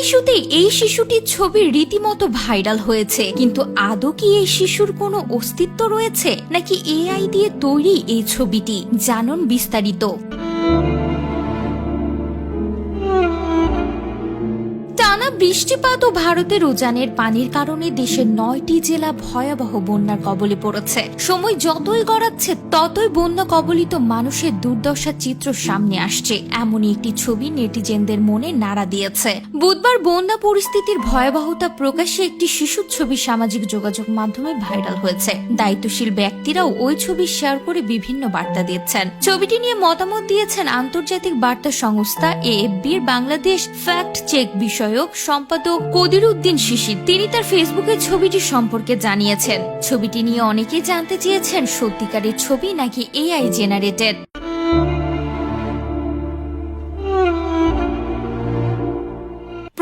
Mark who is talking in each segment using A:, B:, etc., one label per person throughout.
A: ইস্যুতে এই শিশুটির ছবি রীতিমতো ভাইরাল হয়েছে। কিন্তু আদৌ কি এই শিশুর কোনো অস্তিত্ব রয়েছে? নাকি এআই দিয়ে তৈরি এই ছবিটি? জানুন বিস্তারিত। বৃষ্টিপাত ও ভারতের উজানের পানির কারণে দেশের নয়টি জেলা ভয়াবহ বন্যার কবলে পড়েছে। সময় যতই গড়াচ্ছে, ততই বন্যা কবলিত মানুষের দুর্দশার চিত্র সামনে আসছে। এমনই একটি ছবি নেটিজেনদের মনে নাড়া দিয়েছে। বুধবার বন্যা পরিস্থিতির ভয়াবহতা প্রকাশে একটি শিশুর ছবি সামাজিক যোগাযোগ মাধ্যমে ভাইরাল হয়েছে। দায়িত্বশীল ব্যক্তিরাও ওই ছবি শেয়ার করে বিভিন্ন বার্তা দিচ্ছেন। ছবিটি নিয়ে মতামত দিয়েছেন আন্তর্জাতিক বার্তা সংস্থা এএফবির বাংলাদেশ ফ্যাক্ট চেক বিষয়ক সম্পাদক কদির উদ্দিন শিশির, তিনি তার ফেসবুকে ছবিটি সম্পর্কে জানিয়েছেন। ছবিটি নিয়ে অনেকেই জানতে চেয়েছেন সত্যিকারের ছবি নাকি এআই জেনারেটেড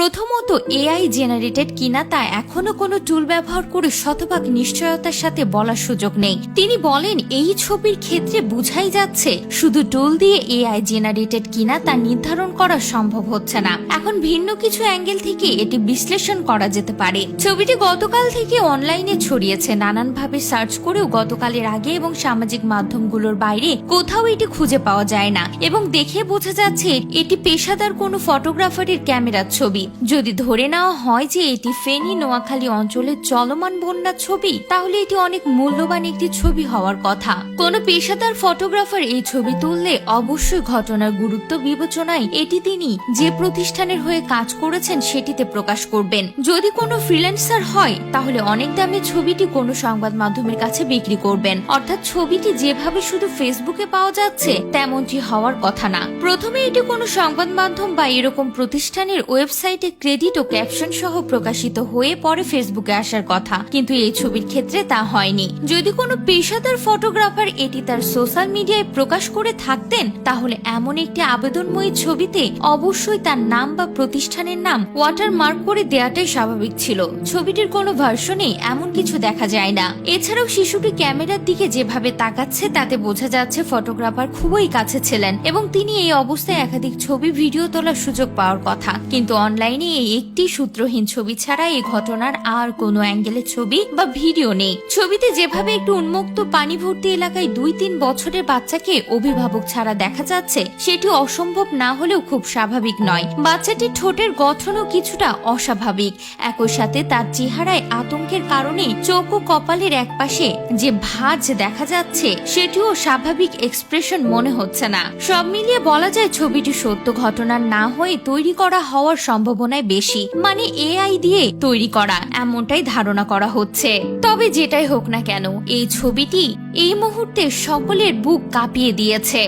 A: প্রথমত এআই জেনারেটেড কিনা তা এখনও কোনো টুল ব্যবহার করে শতভাগ নিশ্চয়তার সাথে বলার সুযোগ নেই। তিনি বলেন, এই ছবির ক্ষেত্রে বুঝাই যাচ্ছে, শুধু টুল দিয়ে এআই জেনারেটেড কিনা তা নির্ধারণ করা সম্ভব হচ্ছে না। এখন ভিন্ন কিছু অ্যাঙ্গেল থেকে এটি বিশ্লেষণ করা যেতে পারে। ছবিটি গতকাল থেকে অনলাইনে ছড়িয়েছে। নানানভাবে সার্চ করেও গতকালের আগে এবং সামাজিক মাধ্যমগুলোর বাইরে কোথাও এটি খুঁজে পাওয়া যায় না। এবং দেখে বোঝা যাচ্ছে, এটি পেশাদার কোনো ফটোগ্রাফারের ক্যামেরার ছবি। যদি ধরে নেওয়া হয় যে এটি ফেনী নোয়াখালী অঞ্চলের চলমান বন্যার ছবি, তাহলে এটি অনেক মূল্যবান একটি ছবি হওয়ার কথা। কোনো পেশাদার ফটোগ্রাফার এই ছবি তুললে অবশ্যই ঘটনার গুরুত্ব বিবেচনায় এটি তিনি যে প্রতিষ্ঠানের হয়ে কাজ করেছেন সেটিতে প্রকাশ করবেন। যদি কোনো ফ্রিল্যান্সার হয়, তাহলে অনেক দামে ছবিটি কোনো সংবাদ মাধ্যমের কাছে বিক্রি করবেন। অর্থাৎ ছবিটি যেভাবে শুধু ফেসবুকে পাওয়া যাচ্ছে, তেমনটি হওয়ার কথা না। প্রথমে এটি কোনো সংবাদ মাধ্যম বা এরকম প্রতিষ্ঠানের ওয়েবসাইটে ক্রেডিট ও ক্যাপশন সহ প্রকাশিত হয়ে পরে ফেসবুকে আসার কথা। কিন্তু এই ছবির ক্ষেত্রে তা হয়নি। যদি কোনো পেশাদার ফটোগ্রাফার এটি তার সোশ্যাল মিডিয়ায় প্রকাশ করে থাকতেন, তাহলে এমন একটি আবেদনময়ী ছবিতে অবশ্যই তার নাম বা প্রতিষ্ঠানের নাম ওয়াটার মার্ক করে দেওয়াটাই স্বাভাবিক ছিল। ছবিটির কোনো ভার্সনে এমন কিছু দেখা যায় না। এছাড়াও শিশুটি ক্যামেরার দিকে যেভাবে তাকাচ্ছে, তাতে বোঝা যাচ্ছে ফটোগ্রাফার খুবই কাছে ছিলেন এবং তিনি এই অবস্থায় একাধিক ছবি, ভিডিও তোলার সুযোগ পাওয়ার কথা। কিন্তু অনলাইনে এই একটি সূত্রহীন ছবি ছাড়া এই ঘটনার আর কোনো অ্যাঙ্গেলের ছবি বা ভিডিও নেই। ছবিতে যেভাবে একটু উন্মুক্ত পানি ভর্তি এলাকায় দুই তিন বছরের বাচ্চাকে অভিভাবক ছাড়া দেখা যাচ্ছে, সেটি অসম্ভব না হলেও খুব স্বাভাবিক নয়। বাচ্চাটির ঠোঁটের গঠনও কিছুটা অস্বাভাবিক। একই সাথে তার চেহারায় আতঙ্কের কারণে চোখ ও কপালের একপাশে যে ভাঁজ দেখা যাচ্ছে, সেটিও স্বাভাবিক এক্সপ্রেশন মনে হচ্ছে না। সব মিলিয়ে বলা যায় ছবিটি সত্য ঘটনার না হয়ে তৈরি করা হওয়ার সম্ভাবনায় বেশি মানে এআই দিয়ে তৈরি করা, এমনটাই ধারণা করা হচ্ছে। তবে যেটাই হোক না কেন, এই ছবিটি এই মুহূর্তে সকলের বুক কাঁপিয়ে দিয়েছে।